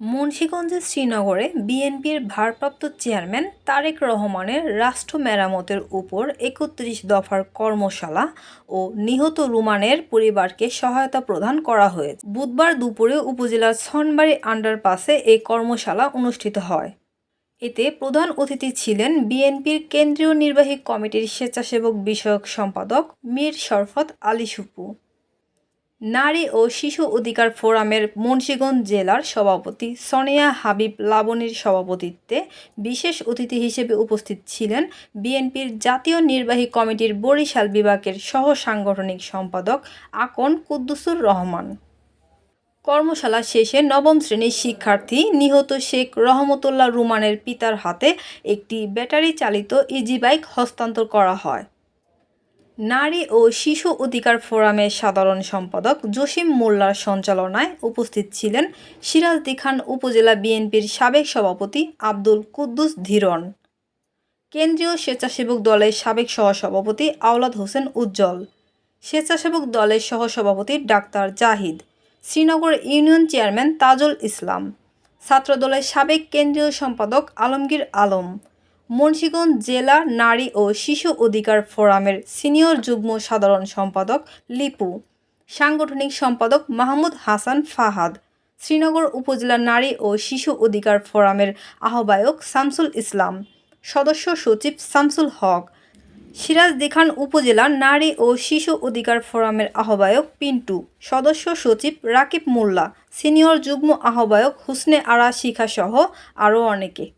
মুন্সিগঞ্জের শ্রীনগরে বিএনপির ভারপ্রাপ্ত চেয়ারম্যান তারেক রহমানের রাষ্ট্র মেরামতের উপর একত্রিশ দফার কর্মশালা ও নিহত রুমানের পরিবারকে সহায়তা প্রদান করা হয়েছে। বুধবার দুপুরে উপজেলার ছনবাড়ি আন্ডারপাসে এই কর্মশালা অনুষ্ঠিত হয়। এতে প্রধান অতিথি ছিলেন বিএনপির কেন্দ্রীয় নির্বাহী কমিটির স্বেচ্ছাসেবক বিষয়ক সম্পাদক মীর শরফত আলী সুপু। নারী ও শিশু অধিকার ফোরামের মুন্সীগঞ্জ জেলার সভাপতি সনিয়া হাবিব লাবণীর সভাপতিত্বে বিশেষ অতিথি হিসেবে উপস্থিত ছিলেন বিএনপির জাতীয় নির্বাহী কমিটির বরিশাল বিভাগের সহ সাংগঠনিক সম্পাদক আকন কুদ্দুসুর রহমান। কর্মশালা শেষে নবম শ্রেণির শিক্ষার্থী নিহত শেখ রহমতুল্লাহ রুমানের পিতার হাতে একটি ব্যাটারি চালিত ইজি বাইক হস্তান্তর করা হয়। নারী ও শিশু অধিকার ফোরামের সাধারণ সম্পাদক জসিম মোল্লার সঞ্চালনায় উপস্থিত ছিলেন সিরাজদি খান উপজেলা বিএনপির সাবেক সভাপতি আব্দুল কুদ্দুস ধীরন। কেন্দ্রীয় স্বেচ্ছাসেবক দলের সাবেক সহসভাপতি আওলাদ হোসেন উজ্জ্বল, স্বেচ্ছাসেবক দলের সহসভাপতি doctor Zahid, Srinagar union chairman Tajul Islam, ছাত্রদলের সাবেক কেন্দ্রীয় সম্পাদক আলমগীর আলম মুন্সিগঞ্জ জেলা নারী ও শিশু অধিকার ফোরামের সিনিয়র যুগ্ম সাধারণ সম্পাদক লিপু। সাংগঠনিক সম্পাদক মাহমুদ হাসান ফাহাদ। শ্রীনগর উপজেলা নারী ও শিশু অধিকার ফোরামের আহ্বায়ক শামসুল ইসলাম। সদস্য সচিব শামসুল হক। সিরাজদিখান উপজেলা নারী ও শিশু অধিকার ফোরামের আহ্বায়ক পিন্টু। সদস্য সচিব রাকিব মোল্লা। সিনিয়র যুগ্ম আহ্বায়ক হুসনে আরা শিখাসহ আরও অনেকে।